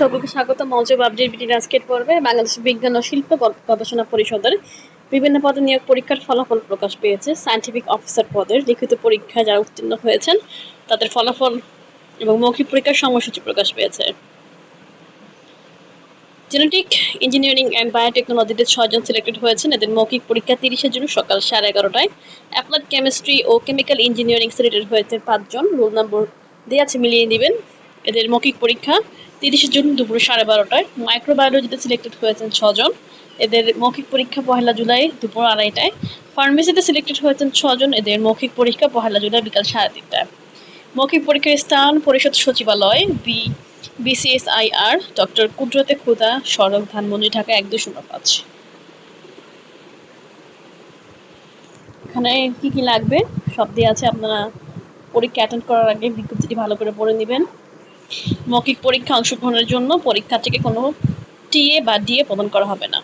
সকলকে স্বাগত। মঞ্চ আপডেট বিটির আজকের পর্বে বাংলাদেশ বিজ্ঞান ও শিল্প গবেষণা পরিষদের বিভিন্ন পদে নিয়োগ পরীক্ষার ফলাফল প্রকাশ পেয়েছে। সায়েন্টিফিক অফিসার পদের লিখিত পরীক্ষায় যারা উত্তীর্ণ হয়েছেন, তাদের ফলাফল এবং মৌখিক পরীক্ষার সময়সূচি প্রকাশ পেয়েছে। জেনেটিক ইঞ্জিনিয়ারিং অ্যান্ড বায়োটেকনোলজিতে ছয়জন সিলেক্টেড হয়েছেন। এদের মৌখিক পরীক্ষা তিরিশে জুন সকাল সাড়ে এগারোটায়। অ্যাপ্লাইড কেমিস্ট্রি ও কেমিক্যাল ইঞ্জিনিয়ারিং সিলেক্টেড হয়েছে পাঁচজন। রোল নম্বর দেওয়া আছে, মিলিয়ে দিবেন এদের মৌখিক পরীক্ষা তিরিশে জুন দুপুর সাড়ে বারোটায় মাইক্রোবায়োলজিতে সিলেক্টেড হয়েছেন ছজন। এদের মৌখিক পরীক্ষা পহেলা জুলাই দুপুর আড়াইটায়। ফার্মেসিতে সিলেক্টেড হয়েছেন ছজন, এদের মৌখিক পরীক্ষা পহেলা জুলাই বিকাল সাড়ে তিনটায়। মৌখিক পরীক্ষার স্থান পরিষদ সচিবালয় বি বিসিএসআইআর ডক্টর কুদরতে খুদা সড়ক ধানমন্ডি, ঢাকা এক দুই শূন্য পাঁচ। এখানে কি কি লাগবে? সব দিয়ে আছে, আপনারা পরীক্ষা অ্যাটেন্ড করার আগে বিজ্ঞপ্তিটি ভালো করে পড়ে নেবেন। মৌখিক পরীক্ষা অংশগ্রহণের জন্য পরীক্ষার্থীকে কোনো টিএ বা ডিএ প্রদান করা হবে না।